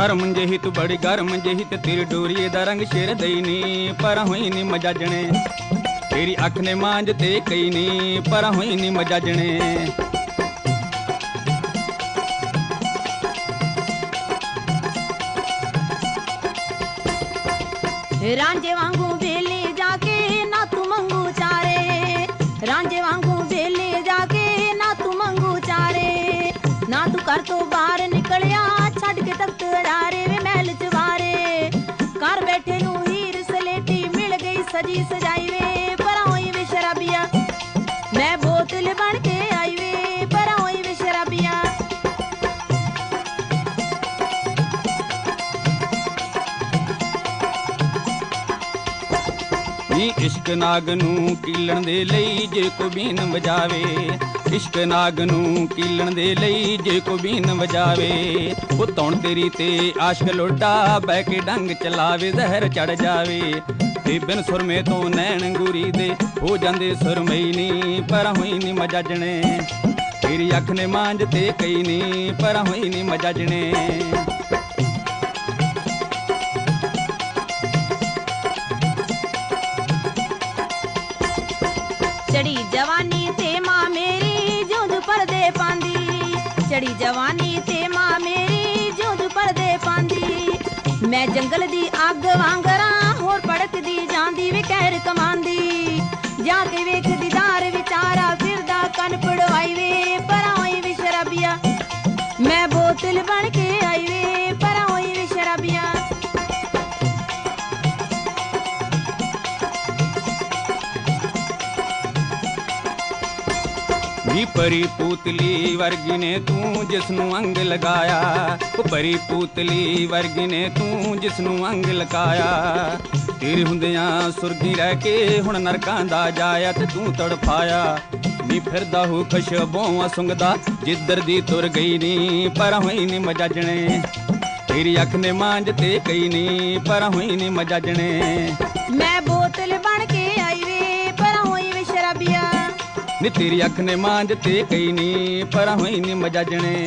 ਨਰਮ ਜਿਹੀ ਤੂੰ ਬੜੀ ਗਰਮ ਜਿਹੀ ਤੇ ਤੇਰੀ ਡੋਰੀਏ ਦਾ ਰੰਗ ਸ਼ੇਰ ਦਈ ਨੀ, ਪਰ ਹੋਈ ਨੀ ਮਜਾਜਣੇ ਤੇਰੀ ਅੱਖ ਨੇ ਮਾਂਜ ਤੇ ਕਈ ਨੀ, ਪਰ ਹੋਈ ਨੀ ਮਜਾਜਣੇ ਰਾਂਝੇ ਵਾਂਗੂ ਵੇਲੇ ਜਾ ਕੇ ਨਾ ਤੂੰ ਮੰਗੂ ਚਾਰੇ। ਰਾਂਝੇ ਵਾਂਗੂ ਵੇਲੇ ਜਾ ਕੇ ਨਾ ਤੂੰ ਮੰਗੂ ਚਾਰੇ। ਨਾ ਤੂੰ ਕਰ ਤੋਂ ਸਜੀ ਸਜਾਈ ਵੇ ਪਰਾਂ ਹੋਈ ਵੇ ਸ਼ਰਾਬੀਆ। ਮੈਂ ਬੋਤਲ ਬਣ ਕੇ ਆਈ ਵੇ, ਪਰਾਂ ਹੋਈ ਵੇ ਸ਼ਰਾਬੀਆ। ਨੀ ਇਸ਼ਕ ਨਾਗ ਨੂੰ ਕੀਲਣ ਦੇ ਲਈ ਜੇ ਕੋ ਬੀਨ ਵਜਾਵੇ। ਇਸ਼ਕ ਨਾਗ ਨੂੰ ਕੀਲਣ ਦੇ ਲਈ ਜੇ ਕੋ ਬੀਨ ਵਜਾਵੇ। ਉਹ ਤੌਣ ਤੇਰੀ ਤੇ ਆਸ਼ਕ ਲੋਟਾ, ਬਹਿ ਕੇ ਡੰਗ ਚਲਾਵੇ, ਜ਼ਹਿਰ ਚੜ ਜਾਵੇ। ਤੇ ਬਿਨ ਸੁਰਮੇ ਤੋਂ ਨੈਣ ਗੁਰੀ ਦੇ ਹੋ ਜਾਂਦੇ ਸੁਰਮਈ ਨੀ, ਪਰ ਹੋਈ ਨੀ ਮਜਾਜਣੇ ਤੇਰੀ ਅੱਖ ਨੇ ਮਾਂਜ ਤੇ ਕਈ ਨੀ, ਪਰ ਹੋਈ ਨੀ ਮਜਾਜਣੇ ਚੜੀ ਜਵਾਨੀ ਤੇ ਮਾਂ ਮੇਰੀ ਜੂੰਝ ਪਰਦੇ ਪਾਂਦੀ। ਚੜੀ ਜਵਾਨੀ ਤੇ ਮਾਂ ਮੇਰੀ ਜੂੰਝ ਪਰਦੇ ਪਾਂਦੀ। ਮੈਂ ਜੰਗਲ ਦੀ ਅੱਗ ਵਾਂਗਰਾਂ ਹੋਰ ਜਾਂਦੀ ਵੇ ਕਹਿਰ ਕਮਾਂਦੀ। ਜਾ ਕੇ ਵੇਖ ਦੀਦਾਰ ਵਿਚਾਰਾ, ਫਿਰਦਾ ਕੰਨ ਪੜਵਾਈ ਵੇ, ਪਰਾਂ ਹੋਈ ਵੇ ਸ਼ਰਾਬੀਆ। ਮੈਂ ਬੋਤਲ ਬਣ ਕੇ ਆਈ ਵੇ, ਪਰਾਂ ਹੋਈ ਵੇ ਸ਼ਰਾਬੀਆ। ਨੀ ਪਰੀ ਪੂਤਲੀ ਵਰਗੀ ਨੇ ਤੂੰ ਜਿਸ ਨੂੰ ਅੰਗ ਲਗਾਇਆ। ਉਹ ਪਰੀ ਪੂਤਲੀ ਵਰਗੀ ਨੇ ਤੂੰ ਜਿਸ ਨੂੰ ਅੰਗ ਲਗਾਇਆ। ਤੇਰੇ ਹੁੰਦਿਆਂ ਸੁਰਗੀ ਰਹਿ ਕੇ ਹੁਣ ਨਰਕਾਂ ਦਾ ਜਾਇਆ ਤੇ ਤੂੰ ਤੜਫਾਇਆ। ਨੀ ਫਿਰਦਾ ਹੋ ਖੁਸ਼ਬੂਆਂ ਸੁੰਗਦਾ ਜਿੱਧਰ ਦੀ ਤੁਰ ਗਈ ਨੀ ਪਰ ਹੋਈ ਨੀ ਮਜਾਜਣੇ ਤੇਰੀ ਅੱਖ ਨੇ ਮਾਂਜ ਤੇ ਕਈ ਨੀ ਪਰ ਹੋਈ ਨੀ ਮਜਾਜਣੇ ਮੈਂ ਬੋਤਲ ਬਣ ਕੇ ਆਈ ਵੇ ਪਰਾਂ ਹੋਈ ਵੇ ਸ਼ਰਾਬੀਆ। ਨੀ ਤੇਰੀ ਅੱਖ ਨੇ ਮਾਂਜ ਤੇ ਕਈ ਨੀ ਪਰ ਹੋਈ ਨੀ ਮਜਾਜਣੇ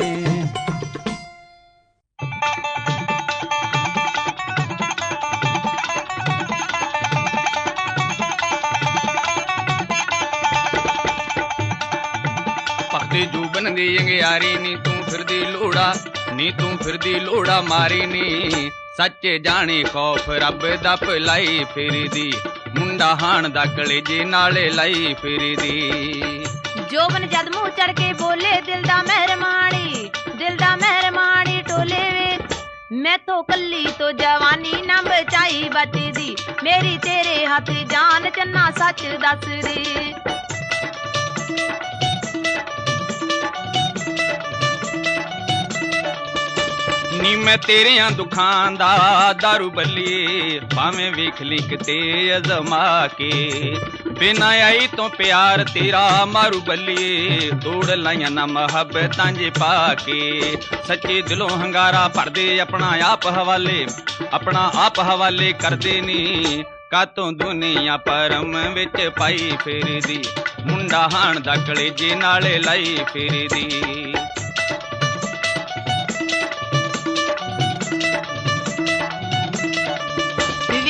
ਦੀ ਯੰਗਿਆਰੀ ਨੀ ਤੂੰ ਫਿਰਦੀ ਲੋੜਾ, ਨੀ ਤੂੰ ਫਿਰਦੀ ਲੋੜਾ ਮਾਰੀ ਨੀ। ਸੱਚੇ ਜਾਣੇ ਖੌਫ ਰੱਬ ਦਾ ਭਲਾਈ ਫਿਰਦੀ, ਮੁੰਡਾ ਹਾਣ ਦਾ ਕਲੇਜੇ ਨਾਲੇ ਲਾਈ ਫਿਰਦੀ। ਜੋਬਨ ਜਦ ਮੂੰਹ ਚੜ ਕੇ ਬੋਲੇ, ਦਿਲ ਦਾ ਮਹਿਰਮਾਨੀ, ਦਿਲ ਦਾ ਮਹਿਰਮਾਨੀ ਟੋਲੇ ਵੇ। ਮੈਂ ਕੱਲੀ ਤੋਂ ਜਵਾਨੀ ਨਾ ਬਚਾਈ ਬਚਦੀ, ਮੇਰੀ ਤੇਰੇ ਹੱਥ ਜਾਨ ਚੰਨਾ ਸੱਚ ਦੱਸਦੀ। ਨੀ ਮੈਂ ਤੇਰਿਆਂ ਦੁੱਖਾਂ ਦਾ ਦਾਰੂ ਬੱਲੀਏ ਭਾਵੇਂ ਵੇਖ ਲਈ ਕਿਤੇ ਅਜ਼ਮਾ ਕੇ। ਬਿਨਾਂ ਆਈ ਤੋਂ ਪਿਆਰ ਤੇਰਾ ਮਾਰੂ ਬੱਲੀਏ ਤੋੜ ਲਾਈਆਂ ਨਾ ਮੁਹੱਬਤਾਂ ਜੇ ਪਾ ਕੇ। ਸੱਚੇ ਦਿਲੋਂ ਹੰਗਾਰਾ ਭਰਦੇ ਆਪਣਾ ਆਪ ਹਵਾਲੇ। ਆਪਣਾ ਆਪ ਹਵਾਲੇ ਕਰਦੇ ਨੀ। ਕਾਤੋਂ ਦੁਨੀਆ ਪਰਮ ਵਿੱਚ ਪਾਈ ਫਿਰਦੀ। ਮੁੰਡਾ ਹਾਣ ਦਾ ਕਲੇਜੇ ਨਾਲੇ ਲਾਈ ਫਿਰਦੀ।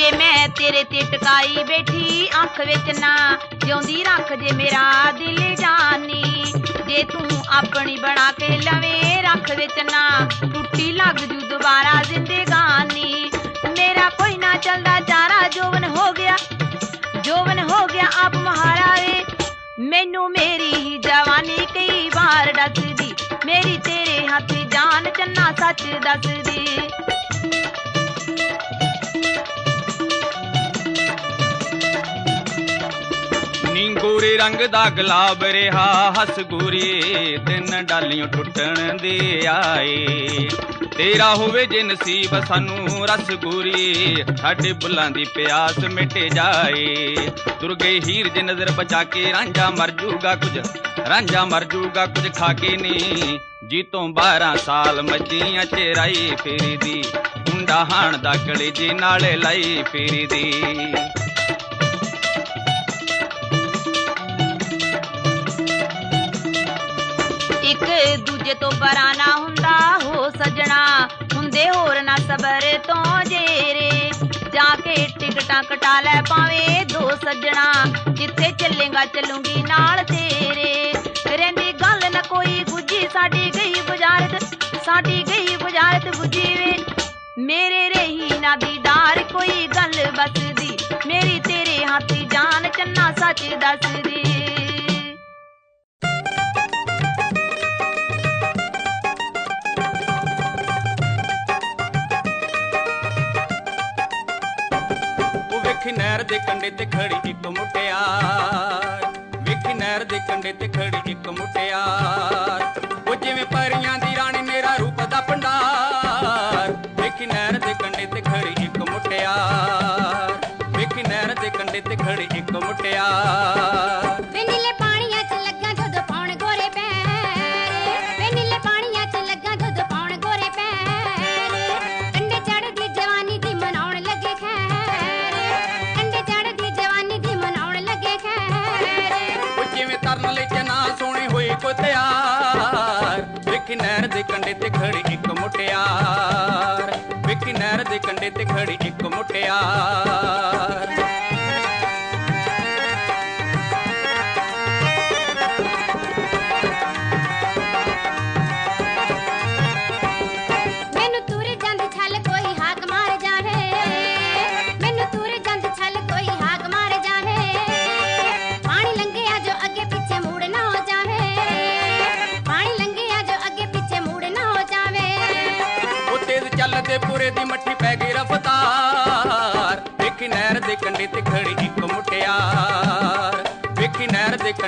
ਵੇ ਮੈਂ ਤੇਰੇ ਤੇ ਟਕਾਈ ਬੈਠੀ ਅੱਖ ਵਿੱਚ ਨਾ, ਜਿਉਂਦੀ ਰੱਖ ਜੇ ਮੇਰਾ ਦਿਲ ਜਾਨੀ। ਜੇ ਤੂੰ ਆਪਣੀ ਬਣਾ ਕੇ ਲਵੇਂ, ਰੱਖ ਵਿੱਚ ਨਾ, ਟੁੱਟੀ ਲੱਗ ਜੂ ਦੁਬਾਰਾ ਜ਼ਿੰਦਗਾਨੀ। ਮੇਰਾ ਕੋਈ ਨਾ ਚੱਲਦਾ ਚਾਰਾ ਜੋਵਨ ਹੋ ਗਿਆ। ਜੋਵਨ ਹੋ ਗਿਆ ਆਪ ਮਹਾਰਾ ਵੇ ਮੈਨੂੰ ਮੇਰੀ ਹੀ ਜਵਾਨੀ ਕਈ ਵਾਰ ਡੱਸਦੀ। ਮੇਰੀ ਤੇਰੇ ਹੱਥ ਜਾਨ ਚੰਨਾ ਸੱਚ ਦੱਸਦੀ। ਨੀ ਗੋਰੇ ਰੰਗ ਦਾ ਗੁਲਾਬ ਰਿਹਾ, ਹੱਸ ਗੋਰੀ, ਤਿੰਨ ਡਾਲੀਆਂ ਟੁੱਟਣ ਦੇ ਆਏ। ਤੇਰਾ ਹੋਵੇ ਜੇ ਨਸੀਬ ਸਾਨੂੰ ਰਸ ਗੋਰੀ, ਸਾਡੇ ਬੁੱਲਾਂ ਦੀ ਪਿਆਸ ਮਿਟ ਜਾਏ। ਤੁਰ ਹੀਰ ਜੇ ਨਜ਼ਰ ਬਚਾ ਕੇ ਰਾਂਝਾ ਮਰ ਜੂਗਾ ਕੁਝ, ਰਾਂਝਾ ਮਰ ਜੂਗਾ ਕੁਝ ਖਾ ਕੇ ਨੀ ਜੀ ਤੋਂ 12 ਸਾਲ ਮੱਜੀਆਂ ਚੇਰਾਈ ਫੇਰੀਦੀ ਮੁੰਡਾ ਹਾਣ ਦਾ ਕਲੇਜੇ ਨਾਲ ਲਾਈ ਫੇਰੀਦੀ ਇੱਕ ਤੋਂ ਪਰਾਂ ਨਾ ਹੁੰਦਾ, ਹੋ ਸਜਣਾ। ਹੁੰਦੇ ਹੋਰ ਨਾ ਸਬਰ ਤੋਂ ਜੇਰੇ। ਜਾ ਕੇ ਟਿਕਟਾਂ ਕਟਾ ਲੈ ਪਾਵੇਂ ਦੋ ਸੱਜਣਾ। ਜਿੱਥੇ ਚੱਲੇਗਾ, ਚੱਲੂਗੀ ਨਾਲ ਤੇਰੇ। ਰਹਿੰਦੀ ਗੱਲ ਨਾ ਕੋਈ ਗੁੱਜੀ ਸਾਡੀ ਗਈ ਬੁਝਾਰਤ, ਸਾਡੀ ਗਈ ਬੁਝਾਰਤ ਬੁਝੀ ਵੇ ਮੇਰੇ ਰਹੀ ਨਾ ਦੀ ਕੋਈ ਗੱਲ ਬਸਦੀ ਮੇਰੀ ਤੇਰੇ ਹੱਥੀ ਜਾਨ, ਚੰਨਾ ਸੱਚ ਦੱਸਦੀ। ਨਹਿਰ ਦੇ ਕੰਢੇ ਤੇ ਖੜੀ ਇੱਕ ਮੁਟਿਆਰ, ਵੇਖੀ ਨਹਿਰ ਦੇ ਕੰਢੇ ਤੇ ਖੜੀ ਇੱਕ ਮੁਟਿਆਰ।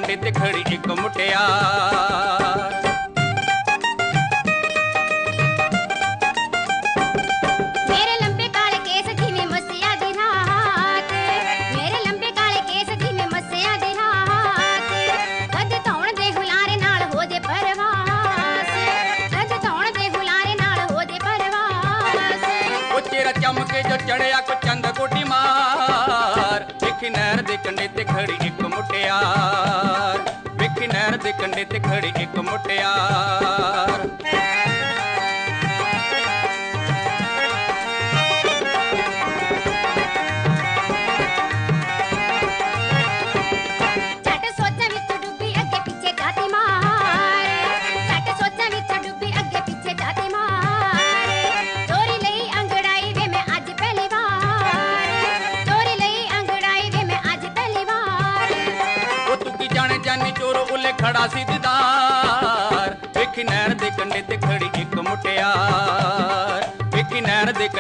ਨਹਿਰ ਤੇ ਖੜੀ ਇੱਕ ਮੁਟਿਆਰ।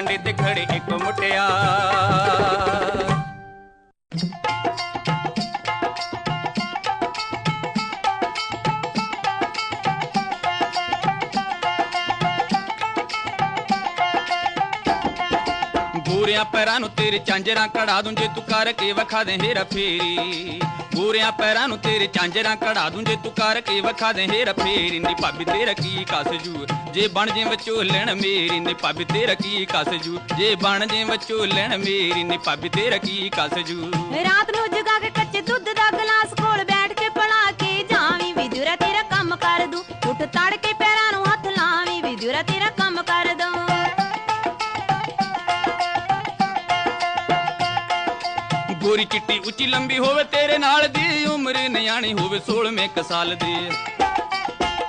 ਨਹਿਰ ਤੇ ਖੜੀ ਇੱਕ ਮੁਟਿਆਰ ਗੋਰਿਆਂ ਪੈਰਾਂ ਨੂੰ ਤੇਰੇ ਚਾਂਜਰਾਂ ਕੜਾ ਦੂੰ, ਜੇ ਤੂੰ ਕਰਕੇ ਵਖਾ ਦੇ ਹੇਰਾ ਫੇਰੀ। ਗੋਰਿਆਂ ਪੈਰਾਂ ਨੂੰ ਤੇਰੇ ਚਾਂਜਰਾਂ ਕੜਾ ਦੂੰ। ਜੇ ਤੂੰ ਕਰਕੇ ਵਖਾ ਦੇ, ਹੇਰਾ ਫੇਰੀ ਨੀ ਭਾਬੀ ਤੇਰਾ ਕੀ ਕਸ ਜੂ? ਜੇ ਬਣ ਜੇ ਵਿਚੋਲਣ ਮੇਰੀ ਨੇ ਭਾਬੀ ਤੇਰਾ ਕੀ ਕਸਜੂ ਜੇ? ਬਣ ਜੇ ਵਿਚੋਲਣ ਮੇਰੀ ਨੇ ਭਾਬੀ ਤੇਰਾ ਕੀ ਕਸ ਰਾਤ ਨੂੰ ਜਗਾ ਕੇ ਲੰਬੀ ਹੋਵੇ, ਤੇਰੇ ਨਾਲ ਦੀ ਉਮਰ ਨਿਆਣੀ ਹੋਵੇ 16ਵੇਂ ਕ ਦੀ।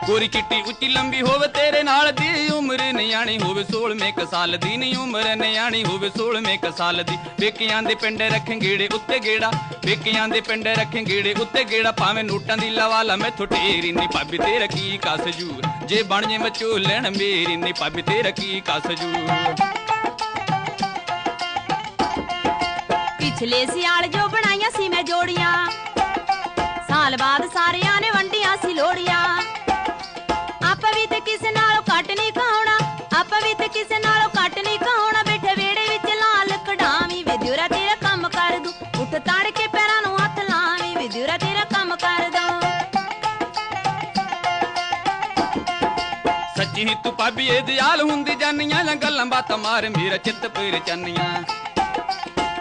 ਗੋਰੀ ਚਿੱਟੀ ਉੱਚੀ ਲੰਬੀ ਹੋਵੇ, ਤੇਰੇ ਨਾਲ ਦੀ ਉਮਰ ਨਿਆਣੀ ਹੋਵੇ 16ਵੇਂ ਕ ਦੀ। ਨੀ ਉਮਰ ਨਿਆਣੀ ਹੋਵੇ 16ਵੇਂ ਕ ਦੀ। ਪੇਕਿਆਂ ਦੇ ਪਿੰਡ ਰੱਖੇ ਗੇੜੇ ਉੱਤੇ ਗੇੜਾ, ਪੇਕਿਆਂ ਦੇ ਪਿੰਡ ਰੱਖੇ ਗੇੜੇ ਉੱਤੇ ਗੇੜਾ। ਭਾਵੇਂ ਨੋਟਾਂ ਦੀ ਲਵਾਲਾ ਮੈਥੋਂ ਢੇਰੀ ਨੀ ਭਾਬੀ, ਤੇਰਾ ਕੀ ਕਸ ਜੇ ਬਣ ਜੇ ਵਿਚੋਲਣ ਮੇਰੀ ਨੀ ਭਾਬੀ, ਤੇਰਾ ਕੀ ਕਸ ਪਿਛਲੇ ਸਿਆਲ ਜੋ ਬਣਾਈਆਂ ਸੀ ਮੈਂ ਜੋੜੀਆਂ। ਸਾਲ ਬਾਅਦ ਸਾਰਿਆਂ ਨੇ ਵੰਡੀਆਂ ਸੀ ਲੋੜੀਆਂ। ਆਪਾਂ ਵੀ ਤੇ ਕਿਸੇ ਨਾਲੋਂ ਘੱਟ ਨਹੀਂ ਖਾਉਣਾ ਆਪਾਂ ਵੀ ਤੇ ਕਿਸੇ ਨਾਲੋਂ ਘੱਟ ਨਹੀਂ ਖਾਉਣਾ ਬੈਠੇ ਵੇੜੇ ਵਿੱਚ ਲਾਲ ਕਢਾਵੀਂ ਵਿਦੁਰਾ ਤੇਰਾ ਕੰਮ ਕਰ ਦੂੰ। ਉੱਠ ਤੜ ਕੇ ਪੈਰਾਂ ਨੂੰ ਹੱਥ ਲਾਵੀਂ ਵਿਦੁਰਾ ਤੇਰਾ ਕੰਮ ਕਰ ਦੂੰ। ਸੱਚੀ ਤੂੰ ਭਾਬੀ, ਇਹ ਦਿਆਲ ਹੁੰਦੀ ਜਾਨੀਆਂ ਜਾਂ ਗੱਲਾਂ ਬਾਤਾਂ ਮਾਰ, ਮੇਰਾ ਚਿੱਤ ਪੀਰ ਚੰਨੀਆਂ।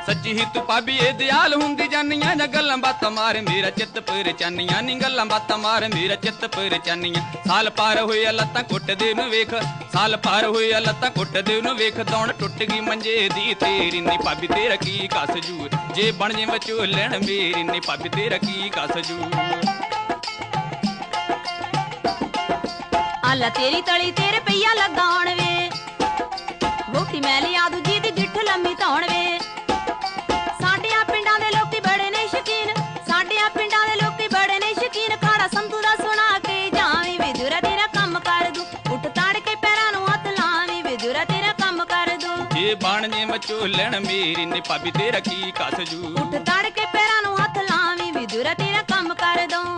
ਸੱਚੀ ਹੀ ਤੂੰ ਭਾਬੀ, ਇਹ ਦਿਆਲ ਹੁੰਦੀ ਜਾਨੀਆਂ ਜਾਂ ਗੱਲਾਂ ਬਾਤਾਂ ਮਾਰ, ਮੇਰਾ ਚਿੱਤ ਪਰਚਾਨੀਆਂ ਨੀ ਗੱਲਾਂ ਬਾਤਾਂ ਮਾਰ, ਮੇਰਾ ਚਿੱਤ ਪਰਚਾਨੀਆਂ ਸਾਲ ਪਾਰ ਹੋਇਆ ਲੱਤਾਂ ਕੁੱਟਦੇ ਨੂੰ ਵੇਖ, ਸਾਲ ਪਾਰ ਹੋਏ ਲੱਤਾਂ ਕੁੱਟਦੇ ਨੂੰ ਵੇਖ ਦੌਣ ਟੁੱਟ ਗਈ ਮੰਜੇ ਦੀ ਤੇਰੀ ਨੀ। ਭਾਬੀ, ਤੇਰਾ ਕੀ ਕਸ ਜੂ? ਜੇ ਬਣ ਜੇ ਵਿਚੋਲਣ, ਮੇਰੀ ਨੀ। ਭਾਬੀ, ਤੇਰਾ ਕੀ ਕਸ ਜੂ? ਆਲਾ ਤੇਰੀ ਤਲੀ ਤੇਰੇ ਪਈਆ ਲਗਾਉਣ ਵੇ। ਵੋਟੀ ਮੈਂ ਲਿਆ ਦੂਜੀ ਦੀ ਗਿੱਠ ਲੰਮੀ ਧੌਣ ਵੇ। ਵਿਚੋਲਣ ਮੇਰੀ ਨੀ ਭਾਬੀ ਤੇਰਾ ਕੀ ਕਸ ਜੂ? ਉੱਠ ਤਾੜ ਕੇ ਪੈਰਾਂ ਨੂੰ ਹੱਥ ਲਾਵੀਂ ਵੇ ਦੁਰਾ ਤੇਰਾ ਕੰਮ ਕਰ ਦੂੰ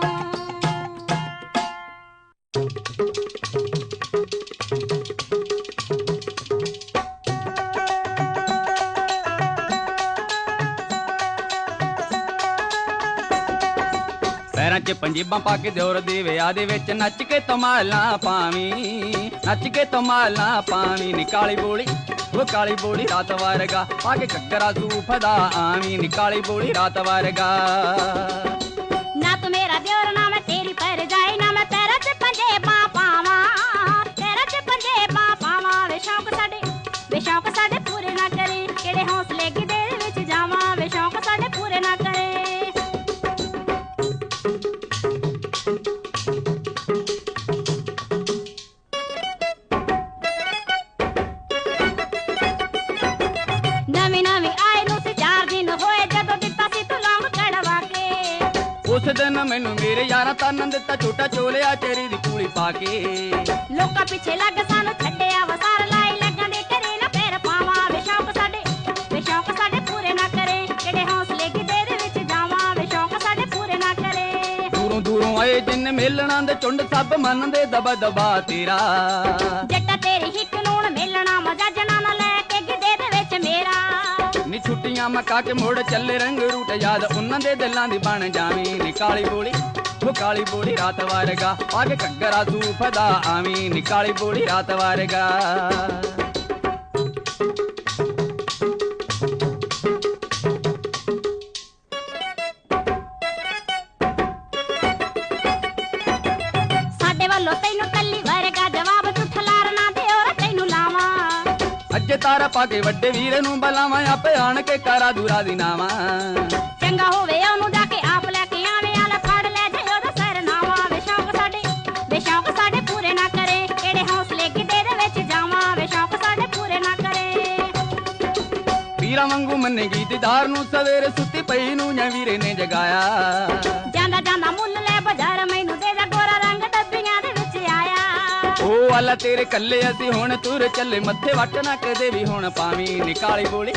ਪੈਰਾਂ 'ਚ ਪੰਜੀਬਾਂ ਪਾ ਕੇ ਦਿਉਰ ਦੇ ਵਿਆਹ ਦੇ ਵਿੱਚ ਨੱਚ ਕੇ ਤਮਾਲਾਂ ਪਾਵੀਂ ਨੱਚ ਕੇ ਤਮਾਲਾਂ ਪਾਵੀਂ ਨਿਕਾਲੀ ਬੋਲੀ। ਉਹ ਕਾਲੀ ਬੋਲੀ ਰਾਤ ਵਰਗਾ ਪਾ ਕੇ ਘੱਗਰਾ ਸੂਫ ਆਵੀਂ। ਨਿਕਾਲੀ ਬੋਲੀ ਰਾਤ ਵਰਗਾ ਚੋਲਿਆ ਚੇਰੀ ਦੀ ਕੂਲੀ ਪਾ ਕੇ। ਲੋਕਾਂ ਪਿੱਛੇ ਲੱਗ ਸਾਨੂੰ ਛੱਡਿਆ ਵਸਾਰ ਲਾਈ ਲੱਗਾਂ ਦੇ ਘਰੇ ਨਾ ਪੈਰ ਪਾਵਾਂ ਵੇ ਸ਼ੌਕ ਸਾਡੇ ਵੇ ਸ਼ੌਕ ਸਾਡੇ ਪੂਰੇ ਨਾ ਕਰੇ ਕਿਹੜੇ ਹੌਸਲੇ ਕਿਦੇ ਦੇ ਵਿੱਚ ਜਾਵਾਂ ਵੇ ਸ਼ੌਕ ਸਾਡੇ ਪੂਰੇ ਨਾ ਕਰੇ। ਦੂਰੋਂ ਦੂਰੋਂ ਆਏ ਜਿੰਨ ਮੇਲਣਾ ਦੇ ਚੁੰਡ ਸਭ ਮੰਨਦੇ ਦਬਾ ਦਬਾ ਤੇਰਾ। ਜੱਟਾ ਛੁੱਟੀਆਂ ਮਕਾ ਕੇ ਮੋੜ ਚੱਲੇ ਰੰਗ ਰੂਟ ਯਾਦ ਉਹਨਾਂ ਦੇ ਦਿਲਾਂ ਦੀ ਬਣ ਜਾਵੀਂ ਨੀ ਕਾਲੀ ਬੋਲੀ ਉਹ ਕਾਲੀ ਬੋਲੀ ਰਾਤ ਵਰਗਾ ਪਾ ਕੇ ਘੱਗਰਾ ਸੂਫ ਦਾ ਆਵੀਂ ਨੀ ਕਾਲੀ ਬੋਲੀ ਰਾਤ ਵਰਗਾ ਤਾਰਾ ਪਾ ਕੇ ਵੱਡੇ ਵੀਰ ਨੂੰ ਬੁਲਾਵਾਂ ਆਪੇ ਆਣ ਕੇ ਕਰਾ ਦੂਰਾ ਦੀ ਨਾਵਾਂ। ਚੰਗਾ ਹੋਵੇ ਉਹਨੂੰ ਜਾ ਕੇ ਆਪ ਲੈ ਕੇ ਆਵੇਂ ਆਲਾ ਫੜ ਲੈ ਜੇ ਉਹਦਾ ਸਿਰ ਨਾਵਾ ਵੇ ਸ਼ੌਕ ਸਾਡੇ ਵੇ ਸ਼ੌਕ ਸਾਡੇ ਪੂਰੇ ਨਾ ਕਰੇ ਕਿਹੜੇ ਹੌਸਲੇ ਕਿਤੇ ਦੇ ਵਿੱਚ ਜਾਵਾਂ ਵੇ ਸ਼ੌਕ ਸਾਡੇ ਪੂਰੇ ਨਾ ਕਰੇ। ਵੀਰਾਂ ਵਾਂਗੂ ਮੰਨੇਗੀ ਦੀਦਾਰ ਨੂੰ ਸਵੇਰੇ ਸੁੱਤੀ ਪਈ ਨੂੰ ਜਾਂ ਵੀਰੇ ਨੇ ਜਗਾਇਆ। ਜਾਂਦਾ ਜਾਂਦਾ ਮੁੱਲ ਲੈ ਬਾਜ਼ਾਰ ਮੈਨੂੰ ਵਾਲਾ ਤੇਰੇ ਕੱਲੇ ਅਸੀਂ ਹੁਣ ਤੁਰ ਚੱਲੇ ਮੱਥੇ ਵੱਟ ਨਾ ਕਦੇ ਵੀ। ਹੁਣ ਪਾਵੀਂ ਨਿਕਾਲੀ ਬੋਲੀ,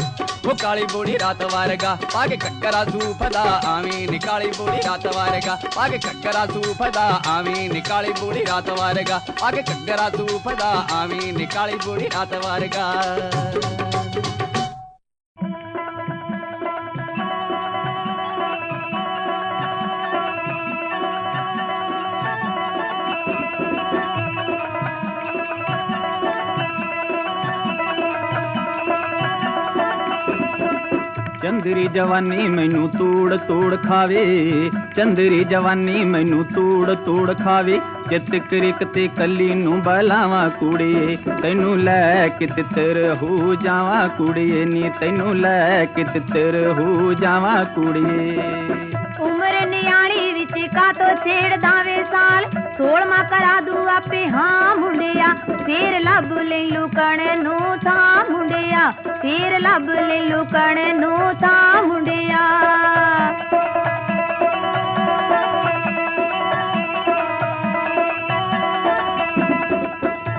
ਉਹ ਕਾਲੀ ਬੋਲੀ ਰਾਤ ਵਾਰਗਾ। ਪਾ ਕੇ ਕੱਕਰਾ ਸੂਫ ਆਵੀਂ ਨਿਕਾਲੀ ਬੋਲੀ ਰਾਤ ਵਰਗਾ। ਪਾ ਕੇ ਕੱਕਰਾ ਸੂਫ ਆਵੀਂ ਨਿਕਾਲੀ ਬੋਲੀ ਰਾਤ ਵਰਗਾ। ਪਾ ਕੇ ਕੱਕਰਾ ਸੂਫ ਆਵੀਂ ਨਿਕਾਲੀ ਬੋਲੀ ਰਾਤ ਵਰਗਾ। ਚੰਦਰੀ ਜਵਾਨੀ ਮੈਨੂੰ ਤੂੜ ਤੂੜ ਖਾਵੇ। ਚੰਦਰੀ ਜਵਾਨੀ ਮੈਨੂੰ ਤੂੜ ਤੂੜ ਖਾਵੇ। ਚਿੱਤ ਕਰਿਕ ਤੇ ਕੱਲੀ ਨੂੰ ਬਲਾਵਾਂ ਕੁੜੀਏ ਤੈਨੂੰ ਲੈ ਕੇ ਤਿੱਤਰ ਹੋ ਜਾਵਾਂ ਕੁੜੀਏ ਨੀ ਤੈਨੂੰ ਲੈ ਕੇ ਤਿੱਤਰ ਹੋ ਜਾਵਾਂ ਕੁੜੀਏ ਉਮਰ ਨਿਆਣੀ ਵਿੱਚ ਕਾਤੋਂ ਛੇੜਦਾ ਵੇ ਸਾਲ। ਸੋਲਮਾ ਕਰਾ ਦੂ ਆਪੇ ਹਾਂ ਮੁੰਡਿਆ। ਫੇਰ ਲੱਭ ਲੈ ਲੁਕਣ ਨੂੰ ਥਾਂ ਮੁੰਡਿਆ। ਫੇਰ ਲੱਭ ਲੈ ਲੁਕਣ ਨੂੰ ਥਾਂ ਮੁੰਡਿਆ।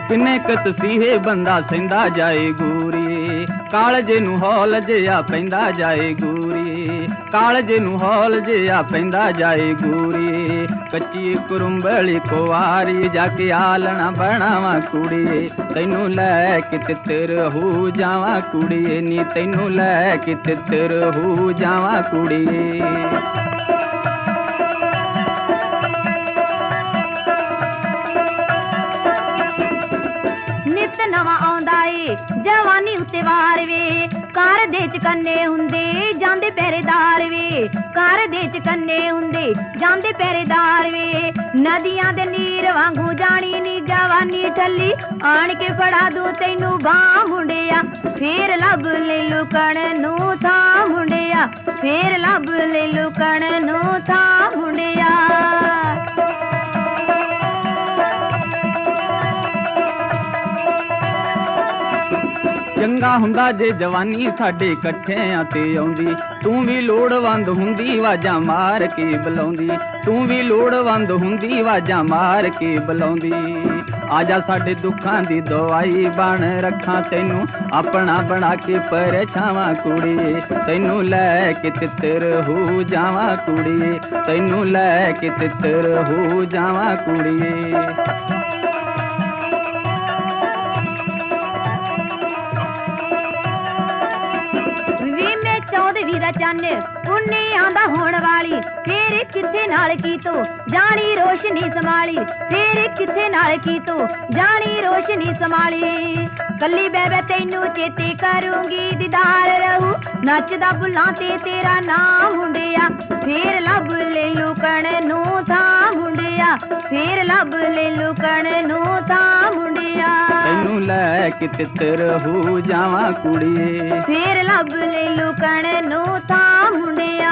ਕਿੰਨੇ ਕ ਤਸੀਹੇ ਬੰਦਾ ਸੈਂਦਾ ਜਾਏ ਗੂਰੀ। ਕਾਲਜ ਨੂੰ ਹੌਲ ਜਿਆ ਪੈਂਦਾ ਜਾਏ ਗੂਰੀ। ਕਾਲਜ ਨੂੰ ਹੌਲ ਜਿਆ ਪੈਂਦਾ ਜਾਏ ਗੂਰੀ। ਕੱਚੀ ਕੁਰੰਬਲੀ ਕੁਵਾਰੀ ਜਾ ਕੇ ਆਲਣਾ ਬਣਾਵਾ ਕੁੜੀਏ ਤੈਨੂੰ ਲੈ ਕੇ ਤਿੱਤਰ ਹੋ ਜਾਵਾਂ ਕੁੜੀਏ ਨੀ ਤੈਨੂੰ ਲੈ ਕੇ ਤਿੱਤਰ ਹੋ ਜਾਵਾਂ ਕੁੜੀਏ ਨਿਤ ਨਵਾਂ ਆਉਂਦਾ ਏ, ਜਵਾਨੀ ਉੱਤੇ ਵਾਰ ਵੇ। ਘਰ ਦੇ ਚ ਹੁੰਦੇ, ਜਾਂਦੇ ਪਹਿਰੇਦਾਰ ਵੇ। ਘਰ ਦੇ ਚ ਹੁੰਦੇ, ਜਾਂਦੇ ਪਹਿਰੇਦਾਰ ਵੇ। ਨਦੀਆਂ ਦੇ ਨੀਰ ਵਾਂਗੂ ਜਾਣੀ ਨੀ ਜਵਾਨੀ ਠੱਲੀ। ਆਣ ਕੇ ਫੜਾ ਦੂ ਤੈਨੂੰ ਬਾਹ ਮੁੰਡਿਆ। ਫੇਰ ਲੱਭ ਲੈ ਲੁਕਣ ਨੂੰ ਥਾਂ ਮੁੰਡਿਆ। ਫੇਰ ਲੱਭ ਲੈ ਲੁਕਣ ਨੂੰ ਥਾਂ ਮੁੰਡਿਆ। ਚੰਗਾ ਹੁੰਦਾ ਜੇ ਜਵਾਨੀ ਸਾਡੇ ਇਕੱਠਿਆਂ ਤੇ ਆਉਂਦੀ। ਤੂੰ ਵੀ ਲੋੜਵੰਦ ਹੁੰਦੀ, ਆਵਾਜ਼ਾਂ ਮਾਰ ਕੇ ਬੁਲਾਉਂਦੀ। ਤੂੰ ਵੀ ਲੋੜਵੰਦ ਹੁੰਦੀ, ਆਵਾਜ਼ਾਂ ਮਾਰ ਕੇ ਬੁਲਾਉਂਦੀ। ਆਜਾ ਸਾਡੇ ਦੁੱਖਾਂ ਦੀ ਦਵਾਈ ਬਣ ਰੱਖਾਂ ਤੈਨੂੰ। ਆਪਣਾ ਬਣਾ ਕੇ ਪਰਛਾਵਾਂ ਕੁੜੀਏ ਤੈਨੂੰ ਲੈ ਕੇ ਤਿੱਤਰ ਹੋ ਜਾਵਾਂ ਕੁੜੀਏ ਤੈਨੂੰ ਲੈ ਕੇ ਤਿੱਤਰ ਹੋ ਜਾਵਾਂ ਕੁੜੀਏ ਚੌਦਵੀਂ ਦਾ ਚੰਨ ਪੁੰਨੇ ਆਂਦਾ ਹੋਣ ਵਾਲੀ। ਫੇਰ ਕਿੱਥੇ ਨਾਲ ਕੀ ਤੋ? ਜਾਣੀ ਰੋਸ਼ਨੀ ਸੰਭਾਲੀ। ਫੇਰ ਕਿੱਥੇ ਨਾਲ ਕੀ ਤੋ? ਜਾਣੀ ਰੋਸ਼ਨੀ ਸੰਭਾਲੀ। ਕੱਲੀ ਬੈਬੇ ਤੈਨੂੰ ਚੇਤੇ ਕਰੂੰਗੀ, ਦੀਦਾਰ ਰਹੂ। ਨੱਚਦਾ ਬੁੱਲਾਂ ਤੇ ਤੇਰਾ ਨਾਮ ਮੁੰਡਿਆ ਫੇਰ ਲੱਭ ਲੈ ਲੁਕਣ ਨੂੰ ਥਾਂ ਮੁੰਡਿਆ ਫੇਰ ਲੱਭ ਲੈ ਲੁਕਣ ਨੂੰ ਥਾਂ ਮੁੰਡਿਆ। ਤੈਨੂੰ ਲੈ ਕੇ ਤਿੱਤਰ ਹੋ ਜਾਵਾਂ ਕੁੜੀਏ। ਫੇਰ ਲੱਭ ਲੈ ਲੁਕਣ ਨੂੰ ਥਾਂ ਮੁੰਡਿਆ।